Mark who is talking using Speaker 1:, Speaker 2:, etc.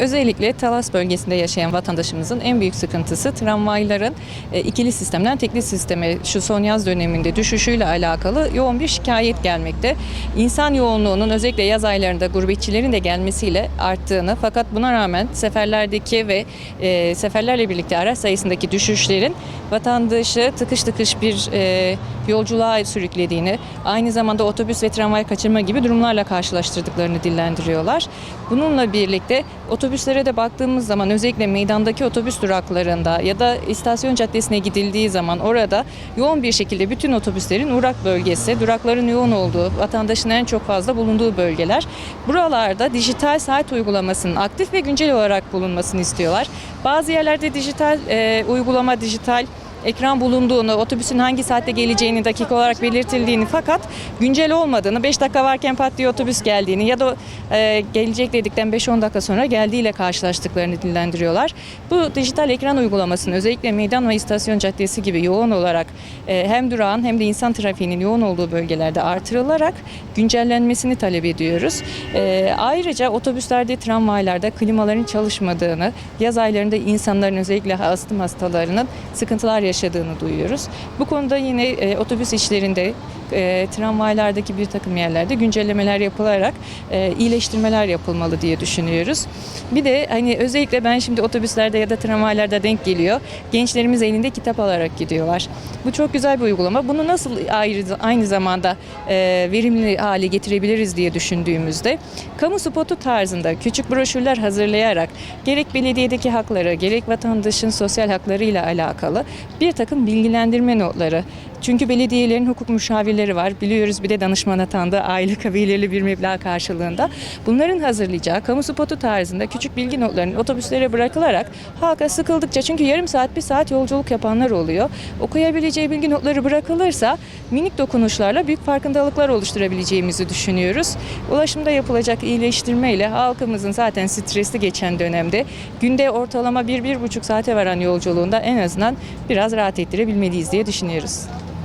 Speaker 1: Özellikle Talas bölgesinde yaşayan vatandaşımızın en büyük sıkıntısı tramvayların e, ikili sistemden tekli sisteme şu son yaz döneminde düşüşüyle alakalı yoğun bir şikayet gelmekte. İnsan yoğunluğunun özellikle yaz aylarında gurbetçilerin de gelmesiyle arttığını fakat buna rağmen seferlerdeki ve e, seferlerle birlikte araç sayısındaki düşüşlerin vatandaşı tıkış tıkış bir e, yolculuğa sürüklediğini, aynı zamanda otobüs ve tramvay kaçırma gibi durumlarla karşılaştırdıklarını dillendiriyorlar. Bununla birlikte otobüslere de baktığımız zaman özellikle meydandaki otobüs duraklarında ya da istasyon caddesine gidildiği zaman orada yoğun bir şekilde bütün otobüslerin uğrak bölgesi, durakların yoğun olduğu, vatandaşın en çok fazla bulunduğu bölgeler. Buralarda dijital saat uygulamasının aktif ve güncel olarak bulunmasını istiyorlar. Bazı yerlerde dijital e, uygulama, dijital ekran bulunduğunu, otobüsün hangi saatte geleceğini dakika olarak belirtildiğini fakat güncel olmadığını, 5 dakika varken pat diye otobüs geldiğini ya da e, gelecek dedikten 5-10 dakika sonra geldiğiyle karşılaştıklarını dillendiriyorlar. Bu dijital ekran uygulamasının özellikle meydan ve istasyon caddesi gibi yoğun olarak e, hem durağın hem de insan trafiğinin yoğun olduğu bölgelerde artırılarak güncellenmesini talep ediyoruz. E, ayrıca otobüslerde, tramvaylarda klimaların çalışmadığını, yaz aylarında insanların özellikle astım hastalarının sıkıntılar yaşadığını duyuyoruz. Bu konuda yine e, otobüs işlerinde e, tramvaylardaki bir takım yerlerde güncellemeler yapılarak e, iyileştirmeler yapılmalı diye düşünüyoruz. Bir de hani özellikle ben şimdi otobüslerde ya da tramvaylarda denk geliyor. Gençlerimiz elinde kitap alarak gidiyorlar. Bu çok güzel bir uygulama. Bunu nasıl ayrı, aynı zamanda e, verimli hale getirebiliriz diye düşündüğümüzde kamu spotu tarzında küçük broşürler hazırlayarak gerek belediyedeki hakları gerek vatandaşın sosyal hakları ile alakalı bir takım bilgilendirme notları çünkü belediyelerin hukuk müşavirleri var. Biliyoruz bir de danışman atandı aylık belirli bir meblağ karşılığında. Bunların hazırlayacağı kamu spotu tarzında küçük bilgi notlarının otobüslere bırakılarak halka sıkıldıkça çünkü yarım saat bir saat yolculuk yapanlar oluyor. Okuyabileceği bilgi notları bırakılırsa minik dokunuşlarla büyük farkındalıklar oluşturabileceğimizi düşünüyoruz. Ulaşımda yapılacak iyileştirme ile halkımızın zaten stresli geçen dönemde günde ortalama 1-1,5 saate varan yolculuğunda en azından biraz rahat ettirebilmeliyiz diye düşünüyoruz.